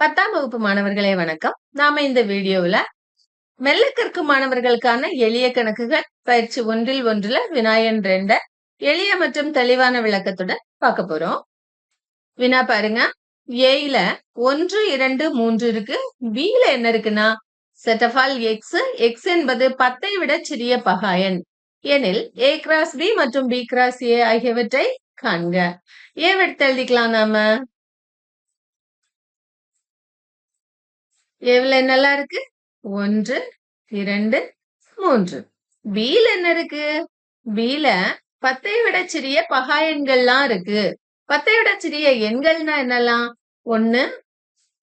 பத்தாம் வகுப்பு மாணவர்களே வணக்கம். நாம இந்த வீடியோவில் மெல்ல கற்கும் மாணவர்களுக்கான எளிய கணக்குகள் பயிற்சி ஒன்றில் ஒன்றுல வினாயன் ரெண்ட எளிய மற்றும் தெளிவான விளக்கத்துடன் பார்க்க போறோம். வினா பாருங்க. ஏல ஒன்று இரண்டு மூன்று இருக்கு. பில என்ன இருக்குன்னா set of all x x என்பது பத்தை விட சிறிய பகாயன் எனில் ஏ கிராஸ் பி மற்றும் பி கிராஸ் ஏ ஆகியவற்றை காண்க. ஏ எடுத்து எழுதிக்கலாம் நாம. ஏவில் என்னெல்லாம் இருக்கு? ஒன்று இரண்டு மூன்று. பீல என்ன இருக்கு? பீல பத்தை விட சிறிய பகா எண்கள்லாம் இருக்கு. பத்தை விட சிறிய எண்கள்னா என்னெல்லாம் ஒன்னு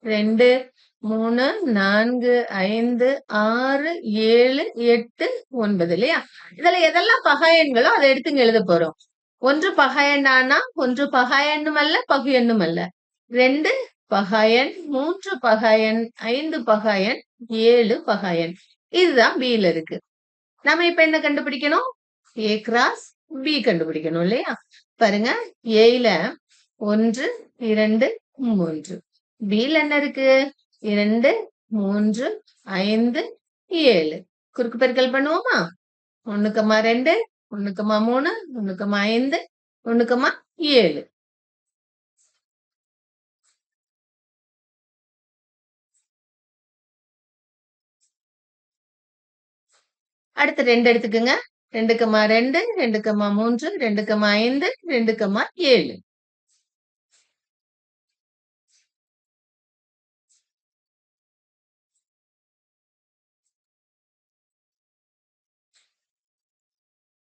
ரெண்டு மூணு நான்கு ஐந்து ஆறு ஏழு எட்டு ஒன்பது இல்லையா? இதுல எதெல்லாம் பகா எண்களோ அதை எடுத்துங்க எழுத போறோம். ஒன்று பகா எண்ணானா ஒன்று பகா எண்ணும் அல்ல பகு எண்ணும் அல்ல ரெண்டு பகாயன் மூன்று பகாயன் ஐந்து பகாயன் ஏழு பகாயன். இதுதான் பியில இருக்கு. நம்ம இப்ப என்ன கண்டுபிடிக்கணும்? ஏ கிராஸ் பி கண்டுபிடிக்கணும் இல்லையா? பாருங்க ஏல ஒன்று இரண்டு மூன்று. பில என்ன இருக்கு? இரண்டு மூன்று ஐந்து ஏழு. குறுக்கு பெருக்கல் பண்ணுவோமா? ஒண்ணுக்கம்மா ரெண்டு ஒண்ணுக்கம்மா மூணு ஒண்ணுக்கம்மா ஐந்து ஒண்ணுக்கம்மா ஏழு. அடுத்து ரெண்டு எடுத்துக்கோங்க. ரெண்டுக்கம்மா ரெண்டு ரெண்டுக்கம்மா மூன்று ரெண்டுக்கம்மா ஐந்து ரெண்டுக்கம்மா ஏழு.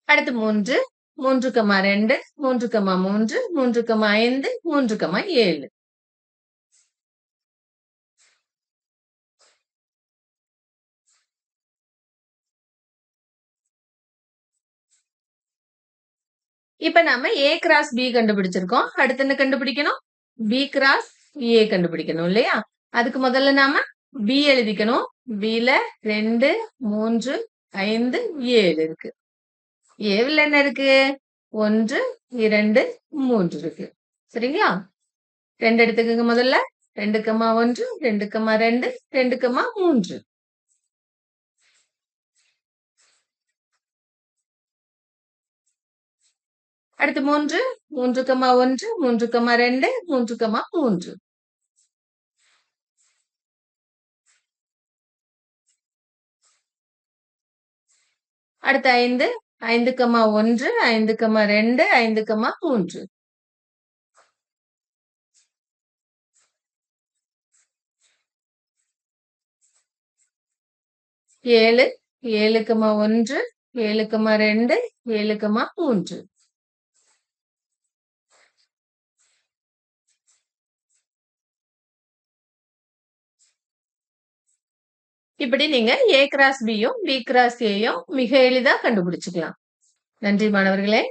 அடுத்து மூன்று மூன்றுக்கம்மா ரெண்டு மூன்றுக்கம்மா மூன்று மூன்றுக்கம்மா ஐந்து மூன்றுக்கம்மா ஏழு. இப்ப நம்ம ஏ கிராஸ் பி கண்டுபிடிச்சிருக்கோம். அடுத்து என்ன கண்டுபிடிக்கணும்? பி கிராஸ் ஏ கண்டுபிடிக்கணும் இல்லையா? அதுக்கு முதல்ல நாம பி எழுதிக்கணும். பில ரெண்டு மூன்று ஐந்து ஏழு இருக்கு. ஏவில் என்ன இருக்கு? ஒன்று இரண்டு மூன்று இருக்கு. சரிங்களா? ரெண்டு எடுத்துக்கோங்க முதல்ல. ரெண்டுக்கம்மா ஒன்று ரெண்டுக்கம்மா ரெண்டு ரெண்டுக்கம்மா மூன்று. அடுத்து மூன்று மூன்று கமா ஒன்று மூன்று கமா ரெண்டு மூன்று கமா மூன்று. அடுத்து ஐந்து ஐந்து கமா ஒன்று ஐந்து கமா ரெண்டு ஐந்து கமா மூன்று. ஏழு ஏழு கமா ஒன்று ஏழு கமா ரெண்டு ஏழு கமா மூன்று. இப்படி நீங்க ஏ கிராஸ் பியும் பி கிராஸ் ஏயும் மிக எளிதா கண்டுபிடிச்சுக்கலாம். நன்றி மாணவர்களே.